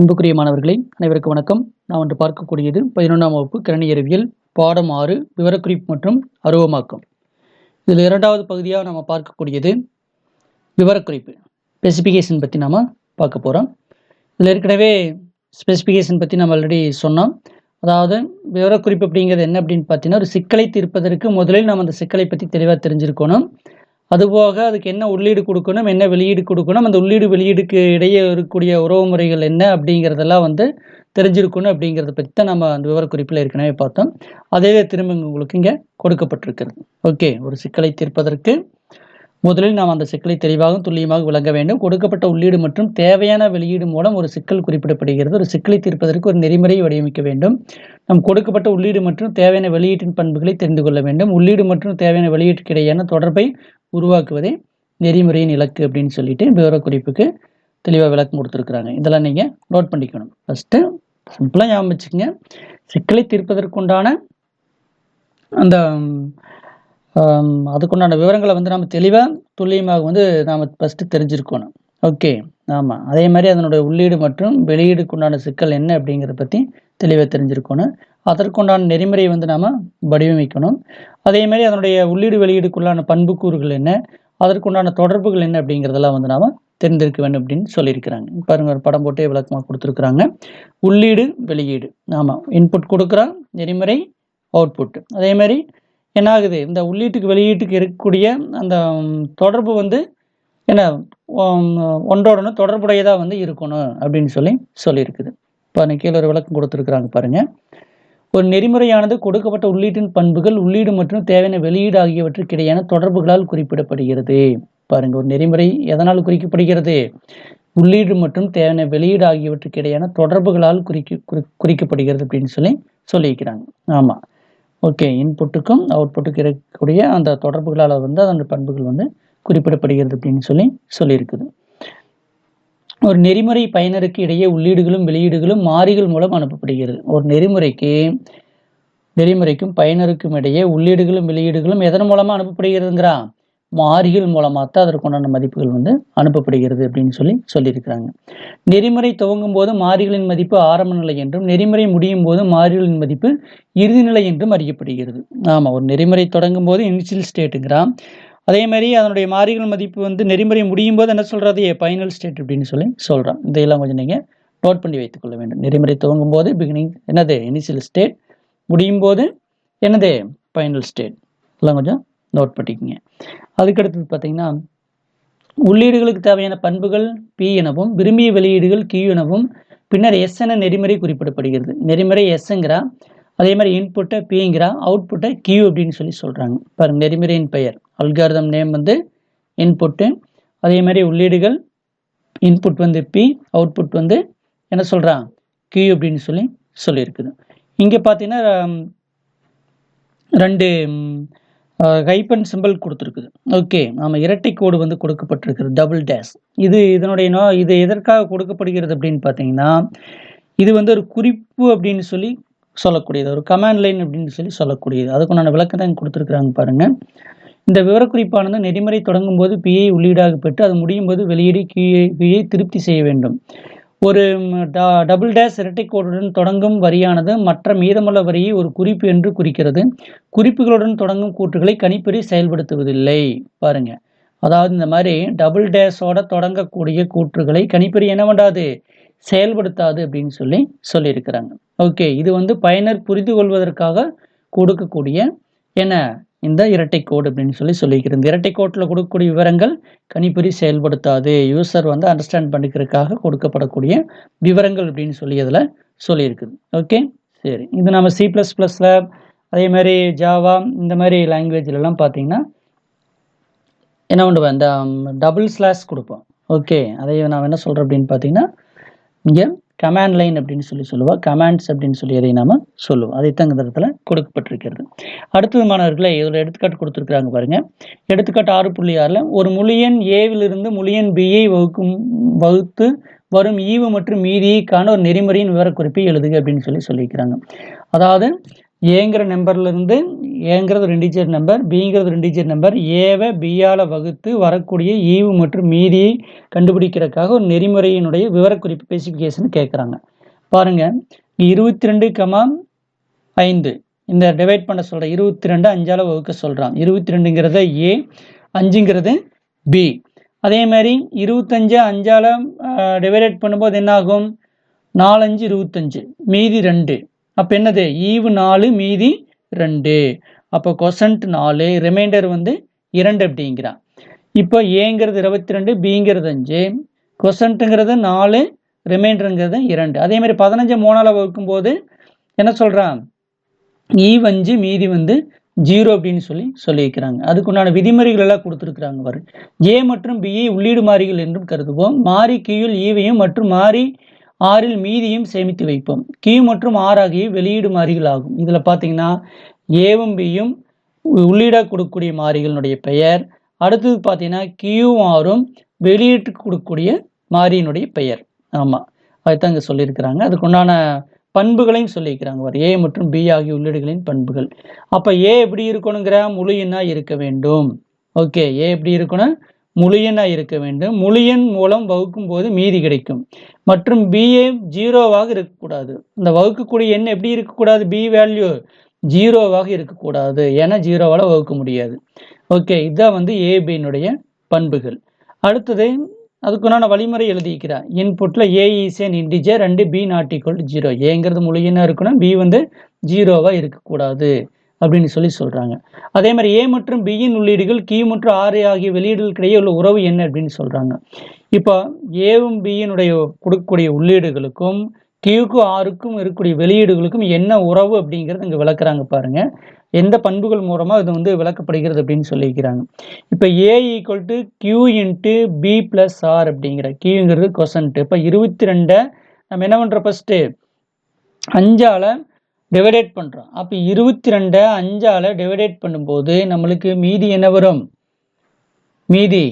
அன்புக்குரிய மாணவர்களே அனைவருக்கு வணக்கம். நாம் ஒன்று பார்க்கக்கூடியது பதினொன்றாம் வகுப்பு கிரணி அறிவியல் பாடம் ஆறு விவரக்குறிப்பு மற்றும் அருவமாக்கம். இதில் இரண்டாவது பகுதியாக நம்ம பார்க்கக்கூடியது விவரக்குறிப்பு ஸ்பெசிஃபிகேஷன் பற்றி நாம் பார்க்க போகிறோம் இதில் ஏற்கனவே ஸ்பெசிஃபிகேஷன் பற்றி நம்ம ஆல்ரெடி சொன்னோம். அதாவது விவரக்குறிப்பு அப்படிங்கிறது என்ன அப்படின்னு பார்த்தீங்கன்னா ஒரு சிக்கலை தீர்ப்பதற்கு முதலில் நம்ம அந்த சிக்கலை பற்றி தெளிவாக தெரிஞ்சிருக்கணும். அதுபோக அதுக்கு என்ன உள்ளீடு கொடுக்கணும் என்ன வெளியீடு கொடுக்கணும் அந்த உள்ளீடு வெளியீடுக்கு இடையே இருக்கக்கூடிய உறவு முறைகள் என்ன அப்படிங்கிறதெல்லாம் வந்து தெரிஞ்சிருக்கணும் அப்படிங்கிறத பற்றி தான் நம்ம அந்த விவரக்குறிப்பில் ஏற்கனவே பார்த்தோம். அதே திரும்ப உங்களுக்கு இங்கே கொடுக்கப்பட்டிருக்கிறது. ஓகே ஒரு சிக்கலை தீர்ப்பதற்கு முதலில் நாம் அந்த சிக்கலை தெளிவாகவும் துல்லியமாக விளங்க வேண்டும். கொடுக்கப்பட்ட உள்ளீடு மற்றும் தேவையான வெளியீடு மூலம் ஒரு சிக்கல் குறிப்பிடப்படுகிறது. ஒரு சிக்கலை தீர்ப்பதற்கு ஒரு நெறிமுறையை வடிவமைக்க வேண்டும். நம் கொடுக்கப்பட்ட உள்ளீடு மற்றும் தேவையான வெளியீட்டின் பண்புகளை தெரிந்து கொள்ள வேண்டும். உள்ளீடு மற்றும் தேவையான வெளியீட்டுக்கு இடையேயான தொடர்பை உருவாக்குவதே நெறிமுறையின் இலக்கு அப்படின்னு சொல்லிட்டு விவரக்குறிப்புக்கு தெளிவாக விளக்கம் கொடுத்துருக்குறாங்க. இதெல்லாம் நீங்கள் நோட் பண்ணிக்கணும். ஃபஸ்ட்டு சிம்பிளாக ஞாபகம் வச்சுக்கோங்க. சிக்கலை தீர்ப்பதற்குண்டான அந்த அதுக்குண்டான விவரங்களை வந்து நம்ம தெளிவாக துல்லியமாக வந்து நாம் ஃபஸ்ட்டு தெரிஞ்சிருக்கணும். ஓகே ஆமாம் அதே மாதிரி அதனுடைய உள்ளீடு மற்றும் வெளியீடுக்குண்டான சிக்கல் என்ன அப்படிங்கிறத பற்றி தெளிவாக தெரிஞ்சிருக்கணும். அதற்குண்டான நெறிமுறையை வந்து நாம் வடிவமைக்கணும். அதே மாதிரி அதனுடைய உள்ளீடு வெளியீடுக்குள்ளான பண்புக்கூறுகள் என்ன? அதற்குண்டான தொடர்புகள் என்ன அப்படிங்கிறதெல்லாம் வந்து நாம் தெரிந்திருக்க வேண்டும் அப்படின்னு சொல்லியிருக்கிறாங்க. பாருங்கள் ஒரு படம் போட்டே விளக்கமாக கொடுத்துருக்குறாங்க. உள்ளீடு வெளியீடு. ஆமாம் இன்புட் கொடுக்குறான் நெறிமுறை அவுட்புட் அதே மாதிரி என்ன ஆகுது? இந்த உள்ளீட்டுக்கு வெளியீட்டுக்கு இருக்கக்கூடிய அந்த தொடர்பு வந்து என்ன உம், தொடர்புடையதாக வந்து இருக்கணும் அப்படின்னு சொல்லி சொல்லியிருக்குது. இப்போ கீழே ஒரு விளக்கம் கொடுத்துருக்குறாங்க பாருங்கள் ஒரு நெறிமுறையானது கொடுக்கப்பட்ட உள்ளீட்டின் பண்புகள் உள்ளீடு மற்றும் தேவையான வெளியீடு ஆகியவற்றுக்கு இடையான தொடர்புகளால் குறிப்பிடப்படுகிறது. பாருங்க ஒரு நெறிமுறை எதனால் குறிக்கப்படுகிறது? உள்ளீடு மற்றும் தேவையான வெளியீடு ஆகியவற்றுக்கு இடையான தொடர்புகளால் குறிக்க குறி- குறிக்கப்படுகிறது அப்படின்னு சொல்லி சொல்லியிருக்கிறாங்க. ஆமாம் ஓகே இன்புட்டுக்கும் அவுட்புட்டுக்கும் இருக்கக்கூடிய அந்த தொடர்புகளால் வந்து அதனுடைய பண்புகள் வந்து குறிப்பிடப்படுகிறது அப்படின்னு சொல்லி சொல்லியிருக்குது. ஒரு நெறிமுறை பயனருக்கு இடையே உள்ளீடுகளும் வெளியீடுகளும் மாறிகள் மூலம் அனுப்பப்படுகிறது. ஒரு நெறிமுறைக்கு நெறிமுறைக்கும் பயனருக்கும் இடையே உள்ளீடுகளும் வெளியீடுகளும் எதன் மூலமாக அனுப்பப்படுகிறதுங்கிறான் மாறிகள் மூலமாக தான் அதற்குண்டான மதிப்புகள் வந்து அனுப்பப்படுகிறது அப்படின்னு சொல்லி சொல்லியிருக்கிறாங்க. நெறிமுறை துவங்கும் போது மாறிகளின் மதிப்பு ஆரம்ப நிலை என்றும் நெறிமுறை முடியும் போது மாறிகளின் மதிப்பு இறுதி நிலை என்றும் அறியப்படுகிறது. ஆமாம் ஒரு நெறிமுறை தொடங்கும் போது இனிஷியல் ஸ்டேட்டுங்கிறான் அதே மாதிரி அதனுடைய மாறிகள் மதிப்பு வந்து நெறிமுறை முடியும் போது என்ன சொல்றது? ஃபைனல் ஸ்டேட் அப்படின்னு சொல்லி சொல்கிறான் இதையெல்லாம் கொஞ்சம் நீங்கள் நோட் பண்ணி வைத்துக்கொள்ள வேண்டும். நெறிமுறை துவங்கும் போது பிகினிங் என்னது? இனிஷியல் ஸ்டேட் முடியும் போது என்னது? ஃபைனல் ஸ்டேட் எல்லாம் கொஞ்சம் நோட் பண்ணிக்கோங்க. அதுக்கடுத்தது பார்த்தீங்கன்னா உள்ளீடுகளுக்கு தேவையான பண்புகள் பி எனவும் விரும்பிய வெளியீடுகள் கியூ எனவும் பின்னர் எஸ் என நெறிமுறை குறிப்பிடப்படுகிறது. நெறிமுறை எஸ்ங்கிறா அதே மாதிரி இன்புட்டை பிங்கிறா அவுட்புட்டை கியூ அப்படின்னு சொல்லி சொல்கிறாங்க பாருங்கள் நெறிமுறையின் பெயர். அல்காரதம் நேம் வந்து இன்புட்டு அதே மாதிரி உள்ளீடுகள் இன்புட் வந்து பி அவுட்புட் வந்து என்ன சொல்கிறான் கியூ அப்படின்னு சொல்லி சொல்லியிருக்குது. இங்கே பார்த்தீங்கன்னா ரெண்டு ஹைப்பன் சிம்பிள் கொடுத்துருக்குது. ஓகே நம்ம இரட்டை கோடு வந்து கொடுக்கப்பட்டிருக்குது டபுள் டேஷ் இது இதனுடைய நோ இது எதற்காக கொடுக்கப்படுகிறது அப்படின்னு பார்த்தீங்கன்னா இது வந்து ஒரு குறிப்பு அப்படின்னு சொல்லி சொல்லக்கூடியது. ஒரு கமாண்ட் லைன் அப்படின்னு சொல்லி சொல்லக்கூடியது. அதுக்குண்டான விளக்கம் தான் கொடுத்துருக்குறாங்க பாருங்கள் இந்த விவரக்குறிப்பானது நெறிமுறை தொடங்கும் போது பிஐ உள்ளீடாக பெற்று அது முடியும் போது வெளியீடு கியூஏ பிஐ திருப்தி செய்ய வேண்டும். ஒரு ட- டபுள் டேஷ் இரட்டை கோடுடன் தொடங்கும் வரியானது மற்ற மீதமுள்ள வரியை ஒரு குறிப்பு என்று குறிக்கிறது. குறிப்புகளுடன் தொடங்கும் கூற்றுகளை கணிப்பறி செயல்படுத்துவதில்லை. பாருங்க. அதாவது இந்த மாதிரி டபுள் டேஷோட தொடங்கக்கூடிய கூற்றுகளை கணிப்பறி என்ன பண்ணாது செயல்படுத்தாது அப்படின்னு சொல்லி சொல்லியிருக்கிறாங்க. ஓகே இது வந்து பயனர் புரிந்து கொள்வதற்காக கொடுக்கக்கூடிய என்ன? இந்த இரட்டை கோடு அப்படின்னு சொல்லி சொல்லியிருக்கிறது இந்த இரட்டை கோட்டில் கொடுக்கக்கூடிய விவரங்கள் கணிப்பொறி செயல்படுத்தாது. யூசர் வந்து அண்டர்ஸ்டாண்ட் பண்ணிக்கிறதுக்காக கொடுக்கப்படக்கூடிய விவரங்கள் அப்படின்னு சொல்லி அதில் சொல்லியிருக்குது. ஓகே சரி. இது நம்ம சி ப்ளஸ் ப்ளஸில் அதே மாதிரி ஜாவா இந்த மாதிரி லாங்குவேஜ்லலாம் பார்த்தீங்கன்னா என்ன பண்ணுவேன் இந்த டபுள் ஸ்லாஷ் கொடுப்போம். ஓகே அதை நான் என்ன சொல்கிறேன் அப்படின்னு பார்த்தீங்கன்னா இங்கே கமாண்ட் லைன் அப்படின்னு சொல்லி சொல்லுவோம் கமாண்ட்ஸ் அப்படின்னு சொல்லி அதை நாம் சொல்லுவோம். அதை இந்த இடத்துல கொடுக்கப்பட்டிருக்கிறது. அடுத்தது மாணவர்களை இதில் எடுத்துக்காட்டு கொடுத்துருக்குறாங்க பாருங்கள் எடுத்துக்காட்டு ஆறு புள்ளி ஆறில் ஒரு முழு எண் ஏவிலிருந்து முழு எண் பியை வகுக்கும் வகுத்து வரும் ஈவு மற்றும் மீதியை காண ஒரு நெறிமுறையின் விவரக்குறிப்பை எழுதுக அப்படின்னு சொல்லி சொல்லியிருக்கிறாங்க. அதாவது ஏங்கிற நம்பர்லேருந்து ஏங்கிறது ரெண்டு நம்பர் பிங்கிறது ரெண்டு நம்பர் ஏவை பியால் வகுத்து வரக்கூடிய ஈவு மற்றும் மீதியை கண்டுபிடிக்கிறதுக்காக ஒரு நெறிமுறையினுடைய விவரக்குறிப்பு ஸ்பெசிஃபிகேஷன் கேட்குறாங்க பாருங்கள் இருபத்தி ரெண்டு கமா ஐந்து. இந்த டிவைட் பண்ண சொல்கிறேன் இருபத்தி ரெண்டு அஞ்சால் வகுக்க சொல்கிறான் இருபத்தி ரெண்டுங்கிறத ஏ அஞ்சுங்கிறது பி அதே மாதிரி இருபத்தஞ்சு அஞ்சால் டிவைடேட் பண்ணும்போது என்னாகும்? நாலஞ்சு இருபத்தஞ்சு. மீதி ரெண்டு. அப்போ என்னது? ஈவு நாலு மீதி ரெண்டு. அப்போ கொசன்ட் நாலு ரிமைண்டர் வந்து இரண்டு அப்படிங்கிறான் இப்போ ஏங்கிறது இருபத்தி ரெண்டு பிங்கிறது அஞ்சு. கொசன்ட்டுங்கிறது நாலு ரிமைண்டருங்கிறது இரண்டு. அதே மாதிரி பதினஞ்சு மூணால் வகுக்கும்போது என்ன சொல்கிறான் ஈவ் அஞ்சு மீதி வந்து ஜீரோ அப்படின்னு சொல்லி சொல்லியிருக்கிறாங்க. அதுக்குண்டான விதிமுறைகள் எல்லாம் கொடுத்துருக்குறாங்க வரும் ஏ மற்றும் பிஐ உள்ளீடு மாறிகள் என்றும் கருதுவோம். மாறி கியூல் ஈவையும் மற்றும் மாறி ஆறில் மீதியும் சேமித்து வைப்போம். கியூ மற்றும் ஆர் ஆகிய வெளியீடு மாறிகள் ஆகும் இதில் பார்த்தீங்கன்னா ஏவும் பியும் உள்ளீடாக கொடுக்கக்கூடிய மாறிகளினுடைய பெயர். அடுத்தது பார்த்தீங்கன்னா கியூ ஆரும் வெளியீட்டுக்கு கொடுக்கக்கூடிய மாறியினுடைய பெயர். ஆமாம் அதுதான் இங்கே சொல்லியிருக்கிறாங்க. அதுக்குண்டான பண்புகளையும் சொல்லியிருக்கிறாங்க. ஒரு ஏ மற்றும் பி ஆகிய உள்ளீடுகளின் பண்புகள். அப்போ ஏ எப்படி இருக்கணுங்கிற முழு எண்ணாக இருக்க வேண்டும். ஓகே. ஏ எப்படி இருக்கணும்? முழியனாக இருக்க வேண்டும். முழியன் மூலம் வகுக்கும் போது மீதி கிடைக்கும். மற்றும் பிஏ ஜீரோவாக இருக்கக்கூடாது. இந்த வகுக்கக்கூடிய எண் எப்படி இருக்கக்கூடாது? பி வேல்யூ ஜீரோவாக இருக்கக்கூடாது ஏன்னா ஜீரோவால் வகுக்க முடியாது. ஓகே இதுதான் வந்து ஏபியினுடைய பண்புகள். அடுத்தது அதுக்குண்டான வழிமுறை எழுதிக்கிறார் இன்புட்டில் ஏ ஈஸ் இன்டிஜர் ரெண்டு பி நாட் ஈக்குவல் ஜீரோ ஏங்கிறது முழுகினா இருக்கணும். பி வந்து ஜீரோவாக இருக்கக்கூடாது. அப்படின்னு சொல்லி சொல்கிறாங்க அதே மாதிரி ஏ மற்றும் பியின் உள்ளீடுகள் கி மற்றும் ஆறு ஆகிய வெளியீடுகளுக்கிடையே உள்ள உறவு என்ன அப்படின்னு சொல்கிறாங்க இப்போ ஏவும் பியினுடைய கொடுக்கக்கூடிய உள்ளீடுகளுக்கும் கியூக்கும் ஆறுக்கும் இருக்கக்கூடிய வெளியீடுகளுக்கும் என்ன உறவு அப்படிங்கிறது இங்கே விளக்குறாங்க பாருங்கள் எந்த பண்புகள் மூலமாக இது வந்து விளக்கப்படுகிறது அப்படின்னு சொல்லியிருக்கிறாங்க. இப்போ A equal to Q into B plus R அப்படிங்கிற கியூங்கிறது கொசன்ட்டு இப்போ இருபத்தி ரெண்டை நம்ம என்ன பண்ணுறோம் ஃபஸ்ட்டு அஞ்சால் டிவைடேட் பண்ணுறோம் அப்போ இருபத்தி ரெண்டை அஞ்சால் டிவைடேட் பண்ணும்போது நம்மளுக்கு மீதி என்ன வரும்? மீதி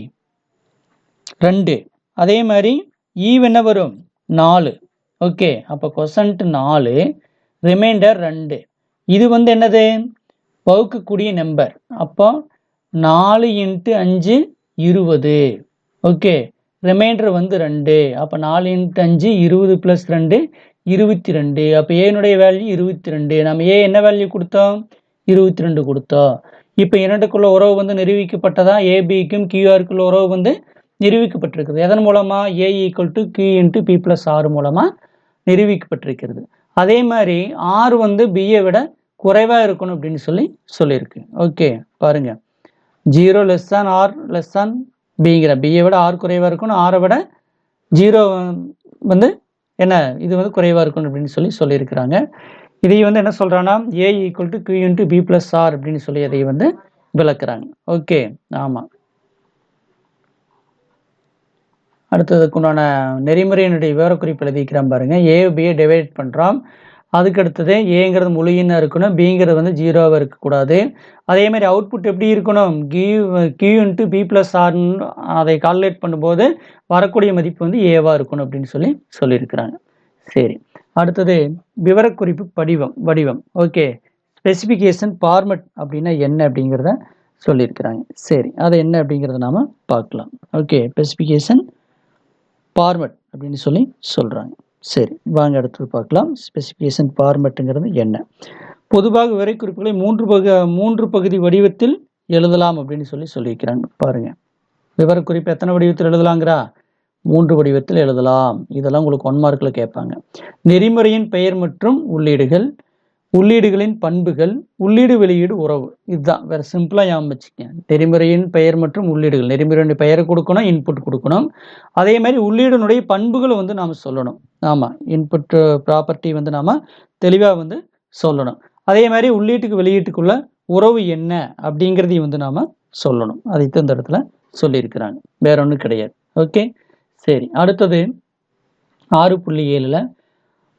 ரெண்டு. அதே மாதிரி ஈவ் என்ன வரும்? நாலு. ஓகே. அப்போ கொசன்ட் நாலு ரிமைண்டர் ரெண்டு. இது வந்து என்னது? வகுக்கக்கூடிய நம்பர் அப்போ நாலு இன்ட்டு அஞ்சு இருபது. ஓகே. ரிமைண்டர் வந்து ரெண்டு. அப்போ நாலு இன்ட்டு அஞ்சு இருபது ப்ளஸ் ரெண்டு இருபத்தி ரெண்டு அப்போ ஏனுடைய வேல்யூ இருபத்தி ரெண்டு நம்ம ஏ என்ன வேல்யூ கொடுத்தோம்? இருபத்தி ரெண்டு கொடுத்தோம். இப்போ இரண்டுக்குள்ள உறவு வந்து நிரூபிக்கப்பட்டதா? ஏபிக்கும் கியூஆருக்குள்ள உறவு வந்து நிரூபிக்கப்பட்டிருக்குது எதன் மூலமாக A equal to Q into B plus R மூலமாக நிரூபிக்கப்பட்டிருக்கிறது. அதே மாதிரி ஆர் வந்து பிஏ விட குறைவாக இருக்கணும் அப்படின்னு சொல்லி சொல்லியிருக்கு. ஓகே பாருங்க. Zero less than R less than பிங்கிற பிஏ விட ஆர் குறைவாக இருக்கணும். ஆரை விட ஜீரோ வந்து என்ன இது வந்து குறைவாக இருக்கணும் அப்படின்னு சொல்லி சொல்லியிருக்கிறாங்க. இதை வந்து என்ன சொல்கிறான்னா A equal to Q into B plus R அப்படின்னு சொல்லி அதை வந்து விளக்குறாங்க. ஓகே ஆமாம் அடுத்ததுக்குண்டான நெறிமுறையினுடைய விவரக்குறிப்பு எழுதிக்கிறோம் பாருங்க. ஏ பியை டிவைட் பண்ணுறோம் அதுக்கு அடுத்தது ஏங்கிறது முழு இருக்கணும் பிங்கிறது வந்து ஜீரோவாக இருக்கக்கூடாது. அதே மாதிரி அவுட்புட் எப்படி இருக்கணும்? Q Q into B plus ஆர்னு அதை கால்குலேட் பண்ணும்போது வரக்கூடிய மதிப்பு வந்து ஏவாக இருக்கணும் அப்படின்னு சொல்லி சொல்லியிருக்கிறாங்க. சரி. அடுத்தது விவரக்குறிப்பு படிவம் வடிவம். ஓகே ஸ்பெசிஃபிகேஷன் ஃபார்மெட் அப்படின்னா என்ன அப்படிங்கிறத சொல்லியிருக்கிறாங்க. சரி. அது என்ன அப்படிங்கிறத நாம் பார்க்கலாம். ஓகே ஸ்பெசிஃபிகேஷன் ஃபார்மெட் அப்படின்னு சொல்லி சொல்கிறாங்க சரி வாங்க அடுத்தது பார்க்கலாம். ஸ்பெசிஃபிகேஷன் ஃபார்மெட்டுங்கிறது என்ன? பொதுவாக விவரக்குறிப்புகளை மூன்று பகு மூன்று பகுதி வடிவத்தில் எழுதலாம் அப்படின்னு சொல்லி சொல்லியிருக்கிறாங்க. பாருங்கள் விவரக்குறிப்பு எத்தனை வடிவத்தில் எழுதலாங்கிறா மூன்று வடிவத்தில் எழுதலாம். இதெல்லாம் உங்களுக்கு ஒன் மார்க்கில் கேட்பாங்க. நெறிமுறையின் பெயர் மற்றும் உள்ளீடுகள் உள்ளீடுகளின் பண்புகள் உள்ளீடு வெளியீடு உறவு. இதுதான். வேற சிம்பிளாக ஞாபகம் வச்சுக்கங்க. நெறிமுறையின் பெயர் மற்றும் உள்ளீடுகள். நெறிமுறையினுடைய பெயரை கொடுக்கணும் இன்புட் கொடுக்கணும். அதே மாதிரி உள்ளீடுனுடைய பண்புகளை வந்து நாம் சொல்லணும். ஆமாம் இன்புட் ப்ராப்பர்ட்டி வந்து நாம் தெளிவாக வந்து சொல்லணும். அதே மாதிரி உள்ளீட்டுக்கு வெளியீட்டுக்குள்ள உறவு என்ன அப்படிங்கிறதையும் வந்து நாம் சொல்லணும். அதை இந்த இடத்துல சொல்லியிருக்கிறாங்க. வேற ஒன்றும் கிடையாது. ஓகே சரி. அடுத்தது ஆறு புள்ளி ஏழில்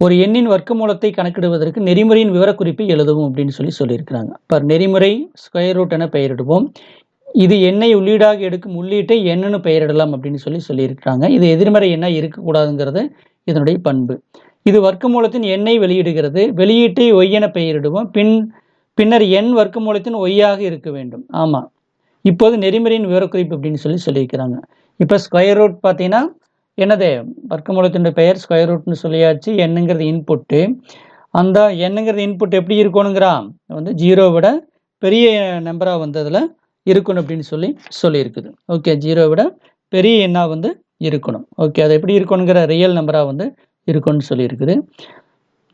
ஒரு எண்ணின் வர்க்கமூலத்தை கணக்கிடுவதற்கு நெறிமுறையின் விவரக்குறிப்பை எழுதவும் அப்படின்னு சொல்லி சொல்லியிருக்கிறாங்க. இப்போ நெறிமுறை ஸ்கொயர் ரூட் என பெயரிடுவோம். இது எண்ணெய் உள்ளீடாக எடுக்கும் உள்ளீட்டை எண்ணுன்னு பெயரிடலாம் அப்படின்னு சொல்லி சொல்லியிருக்கிறாங்க. இது எதிர்மறை எண்ணாக இருக்கக்கூடாதுங்கிறது இதனுடைய பண்பு. இது வர்க்கமூலத்தின் எண்ணை வெளியிடுகிறது. வெளியீட்டை ஒய் என பெயரிடுவோம். பின் பின்னர் எண் வர்க்கமூலத்தின் ஒய்யாக இருக்க வேண்டும். ஆமாம் இப்போது நெறிமுறையின் விவரக்குறிப்பு அப்படின்னு சொல்லி சொல்லியிருக்கிறாங்க. இப்போ ஸ்கொயர் ரூட் பார்த்தீங்கன்னா என்னது? வர்க்கமூலத்தினுடைய பெயர் ஸ்கொயர் ரூட்னு சொல்லியாச்சு. என்னங்கிறது இன்புட்டு அந்த என்னங்கிறது இன்புட் எப்படி இருக்கணுங்கிறான்? வந்து ஜீரோ விட பெரிய நம்பராக வந்ததில் இருக்கணும் அப்படின்னு சொல்லி சொல்லியிருக்குது. ஓகே ஜீரோ விட பெரிய எண்ணாக வந்து இருக்கணும். ஓகே அது எப்படி இருக்கணுங்கிற ரியல் நம்பராக வந்து இருக்கும்னு சொல்லியிருக்குது.